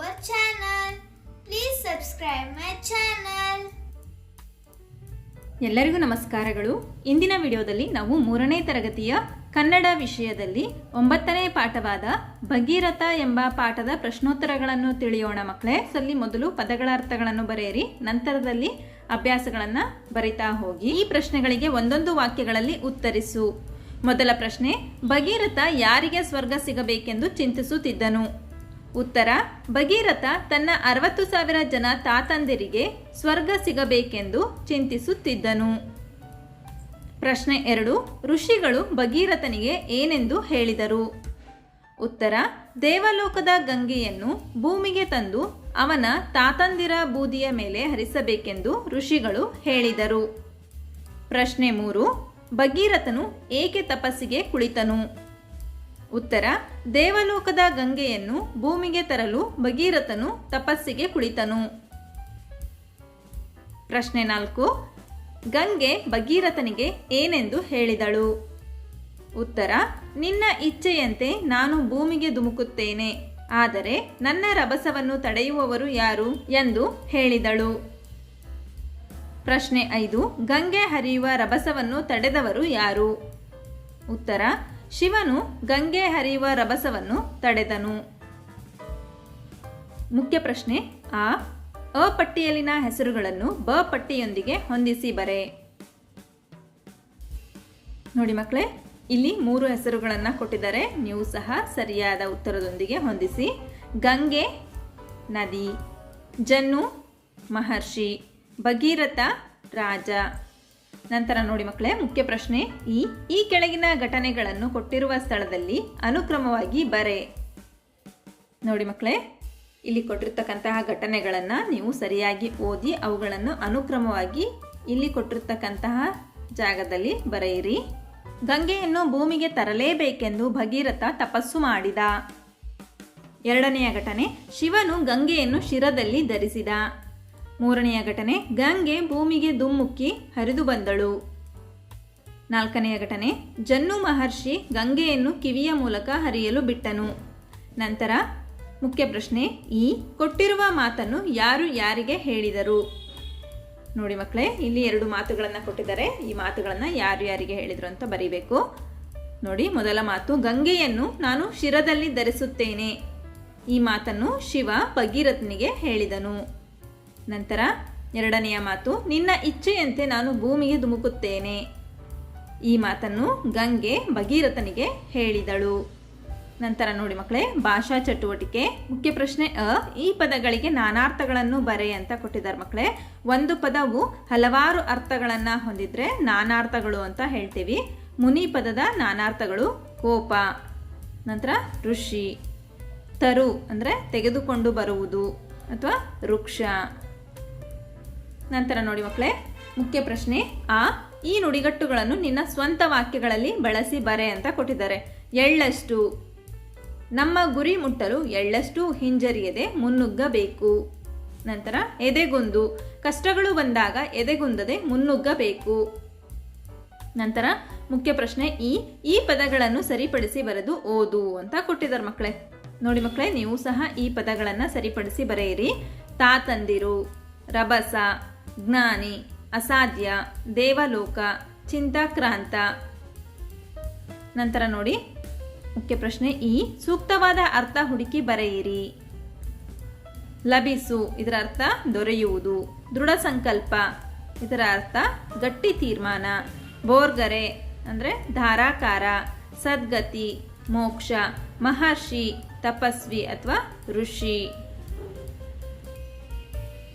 our channel. Please subscribe my channel. ಎಲ್ಲರಿಗೂ ನಮಸ್ಕಾರಗಳು. ಇಂದಿನ ವಿಡಿಯೋದಲ್ಲಿ ನಾವು ಮೂರನೇ ತರಗತಿಯ ಕನ್ನಡ ವಿಷಯದಲ್ಲಿ ಒಂಬತ್ತನೇ ಪಾಠವಾದ ಭಗೀರಥ ಎಂಬ ಪಾಠದ ಪ್ರಶ್ನೋತ್ತರಗಳನ್ನು ತಿಳಿಯೋಣ ಮಕ್ಕಳೇ. ಸಲ್ಲಿ ಮೊದಲು ಪದಗಳ ಅರ್ಥಗಳನ್ನು ಬರೆಯಿರಿ, ನಂತರದಲ್ಲಿ ಅಭ್ಯಾಸಗಳನ್ನು ಬರಿತಾ ಹೋಗಿ. ಈ ಪ್ರಶ್ನೆಗಳಿಗೆ ಒಂದೊಂದು ವಾಕ್ಯಗಳಲ್ಲಿ ಉತ್ತರಿಸು. ಮೊದಲ ಪ್ರಶ್ನೆ, ಭಗೀರಥ ಯಾರಿಗೆ ಸ್ವರ್ಗ ಸಿಗಬೇಕೆಂದು ಚಿಂತಿಸುತ್ತಿದ್ದನು? ಉತ್ತರ, ಭಗೀರಥ ತನ್ನ ಅರವತ್ತು ಸಾವಿರ ಜನ ತಾತಂದಿರಿಗೆ ಸ್ವರ್ಗ ಸಿಗಬೇಕೆಂದು ಚಿಂತಿಸುತ್ತಿದ್ದನು. ಪ್ರಶ್ನೆ ಎರಡು, ಋಷಿಗಳು ಭಗೀರಥನಿಗೆ ಏನೆಂದು ಹೇಳಿದರು? ಉತ್ತರ, ದೇವಲೋಕದ ಗಂಗೆಯನ್ನು ಭೂಮಿಗೆ ತಂದು ಅವನ ತಾತಂದಿರ ಬೂದಿಯ ಮೇಲೆ ಹರಿಸಬೇಕೆಂದು ಋಷಿಗಳು ಹೇಳಿದರು. ಪ್ರಶ್ನೆ ಮೂರು, ಭಗೀರಥನು ಏಕೆ ತಪಸ್ಸಿಗೆ ಕುಳಿತನು? ಉತ್ತರ ದೇವಲೋಕದ ಗಂಗೆಯನ್ನು ಭೂಮಿಗೆ ತರಲು ಭಗೀರಥನು ತಪಸ್ಸಿಗೆ ಕುಳಿತನು. ಪ್ರಶ್ನೆ ನಾಲ್ಕು. ಗಂಗೆ ಭಗೀರಥನಿಗೆ ಏನೆಂದು ಹೇಳಿದಳು? ಉತ್ತರ. ನಿನ್ನ ಇಚ್ಛೆಯಂತೆ ನಾನು ಭೂಮಿಗೆ ಧುಮುಕುತ್ತೇನೆ. ಆದರೆ ನನ್ನ ರಭಸವನ್ನು ತಡೆಯುವವರು ಯಾರು ಎಂದು ಹೇಳಿದಳು. ಪ್ರಶ್ನೆ ಐದು. ಗಂಗೆ ಹರಿಯುವ ರಭಸವನ್ನು ತಡೆದವರು ಯಾರು? ಉತ್ತರ. ಶಿವನು ಗಂಗೆ ಹರಿಯುವ ರಭಸವನ್ನು ತಡೆದನು. ಮುಖ್ಯ ಪ್ರಶ್ನೆ, ಆ ಅ ಪಟ್ಟಿಯಲ್ಲಿನ ಹೆಸರುಗಳನ್ನು ಬ ಪಟ್ಟಿಯೊಂದಿಗೆ ಹೊಂದಿಸಿ ಬರೆ. ನೋಡಿ ಮಕ್ಕಳೇ, ಇಲ್ಲಿ ಮೂರು ಹೆಸರುಗಳನ್ನು ಕೊಟ್ಟಿದ್ದಾರೆ. ನೀವು ಸಹ ಸರಿಯಾದ ಉತ್ತರದೊಂದಿಗೆ ಹೊಂದಿಸಿ. ಗಂಗೆ, ನದಿ, ಜನ್ನು, ಮಹರ್ಷಿ, ಭಗೀರಥ, ರಾಜ. ನಂತರ ನೋಡಿ ಮಕ್ಕಳೇ, ಮುಖ್ಯ ಪ್ರಶ್ನೆ ಈ. ಈ ಕೆಳಗಿನ ಘಟನೆಗಳನ್ನು ಕೊಟ್ಟಿರುವ ಸ್ಥಳದಲ್ಲಿ ಅನುಕ್ರಮವಾಗಿ ಬರೆ. ನೋಡಿ ಮಕ್ಕಳೇ, ಇಲ್ಲಿ ಕೊಟ್ಟಿರ್ತಕ್ಕಂತಹ ಘಟನೆಗಳನ್ನು ನೀವು ಸರಿಯಾಗಿ ಓದಿ ಅವುಗಳನ್ನು ಅನುಕ್ರಮವಾಗಿ ಇಲ್ಲಿ ಕೊಟ್ಟಿರ್ತಕ್ಕಂತಹ ಜಾಗದಲ್ಲಿ ಬರೆಯಿರಿ. ಗಂಗೆಯನ್ನು ಭೂಮಿಗೆ ತರಲೇಬೇಕೆಂದು ಭಗೀರಥ ತಪಸ್ಸು ಮಾಡಿದ. ಎರಡನೆಯ ಘಟನೆ, ಶಿವನು ಗಂಗೆಯನ್ನು ಶಿರದಲ್ಲಿ ಧರಿಸಿದ. ಮೂರನೆಯ ಘಟನೆ, ಗಂಗೆ ಭೂಮಿಗೆ ದುಮ್ಮುಕ್ಕಿ ಹರಿದು ಬಂದಳು. ನಾಲ್ಕನೆಯ ಘಟನೆ, ಜನ್ನು ಮಹರ್ಷಿ ಗಂಗೆಯನ್ನು ಕಿವಿಯ ಮೂಲಕ ಹರಿಯಲು ಬಿಟ್ಟನು. ನಂತರ ಮುಖ್ಯ ಪ್ರಶ್ನೆ, ಈ ಕೊಟ್ಟಿರುವ ಮಾತನ್ನು ಯಾರು ಯಾರಿಗೆ ಹೇಳಿದರು? ನೋಡಿ ಮಕ್ಕಳೇ, ಇಲ್ಲಿ ಎರಡು ಮಾತುಗಳನ್ನು ಕೊಟ್ಟಿದ್ದಾರೆ. ಈ ಮಾತುಗಳನ್ನು ಯಾರು ಯಾರಿಗೆ ಹೇಳಿದರು ಅಂತ ಬರೀಬೇಕು. ನೋಡಿ, ಮೊದಲ ಮಾತು, ಗಂಗೆಯನ್ನು ನಾನು ಶಿರದಲ್ಲಿ ಧರಿಸುತ್ತೇನೆ. ಈ ಮಾತನ್ನು ಶಿವ ಭಗೀರಥನಿಗೆ ಹೇಳಿದನು. ನಂತರ ಎರಡನೆಯ ಮಾತು, ನಿನ್ನ ಇಚ್ಛೆಯಂತೆ ನಾನು ಭೂಮಿಗೆ ಧುಮುಕುತ್ತೇನೆ. ಈ ಮಾತನ್ನು ಗಂಗೆ ಭಗೀರಥನಿಗೆ ಹೇಳಿದಳು. ನಂತರ ನೋಡಿ ಮಕ್ಕಳೇ, ಭಾಷಾ ಚಟುವಟಿಕೆ. ಮುಖ್ಯ ಪ್ರಶ್ನೆ ಅ, ಈ ಪದಗಳಿಗೆ ನಾನಾರ್ಥಗಳನ್ನು ಬರೆ ಅಂತ ಕೊಟ್ಟಿದ್ದಾರೆ ಮಕ್ಕಳೇ. ಒಂದು ಪದವು ಹಲವಾರು ಅರ್ಥಗಳನ್ನು ಹೊಂದಿದ್ರೆ ನಾನಾರ್ಥಗಳು ಅಂತ ಹೇಳ್ತೀವಿ. ಮುನಿ ಪದದ ನಾನಾರ್ಥಗಳು ಕೋಪ. ನಂತರ ಋಷಿ. ತರು ಅಂದರೆ ತೆಗೆದುಕೊಂಡು ಬರುವುದು ಅಥವಾ ವೃಕ್ಷ. ನಂತರ ನೋಡಿ ಮಕ್ಕಳೇ ಮುಖ್ಯ ಪ್ರಶ್ನೆ, ಆ, ಈ ನುಡಿಗಟ್ಟುಗಳನ್ನು ನಿನ್ನ ಸ್ವಂತ ವಾಕ್ಯಗಳಲ್ಲಿ ಬಳಸಿ ಬರೆ ಅಂತ ಕೊಟ್ಟಿದ್ದಾರೆ. ಎಳ್ಳಷ್ಟು, ನಮ್ಮ ಗುರಿ ಮುಟ್ಟಲು ಎಳ್ಳಷ್ಟು ಹಿಂಜರಿಯದೆ ಮುನ್ನುಗ್ಗಬೇಕು. ನಂತರ, ಎದೆಗೊಂದು, ಕಷ್ಟಗಳು ಬಂದಾಗ ಎದೆಗುಂದದೆ ಮುನ್ನುಗ್ಗಬೇಕು. ನಂತರ, ಮುಖ್ಯ ಪ್ರಶ್ನೆ, ಈ ಈ ಪದಗಳನ್ನು ಸರಿಪಡಿಸಿ ಬರೆದು ಓದು ಅಂತ ಕೊಟ್ಟಿದ್ದಾರೆ ಮಕ್ಕಳೇ ನೋಡಿ ಮಕ್ಕಳೇ ನೀವು ಸಹ ಈ ಪದಗಳನ್ನು ಸರಿಪಡಿಸಿ ಬರೆಯಿರಿ. ತಾತಂದಿರು, ರಭಸ ಜ್ಞಾನಿ, ಅಸಾಧ್ಯ, ದೇವಲೋಕ, ಚಿಂತಾಕ್ರಾಂತ. ನಂತರ ನೋಡಿ, ಮುಖ್ಯ ಪ್ರಶ್ನೆ ಈ. ಸೂಕ್ತವಾದ ಅರ್ಥ ಹುಡುಕಿ ಬರೆಯಿರಿ. ಲಭಿಸು, ಇದರ ಅರ್ಥ ದೊರೆಯುವುದು. ದೃಢ ಸಂಕಲ್ಪ, ಇದರ ಅರ್ಥ ಗಟ್ಟಿ ತೀರ್ಮಾನ. ಬೋರ್ಗರೆ, ಅಂದರೆ ಧಾರಾಕಾರ. ಸದ್ಗತಿ, ಮೋಕ್ಷ, ಮಹರ್ಷಿ, ತಪಸ್ವಿ ಅಥವಾ ಋಷಿ.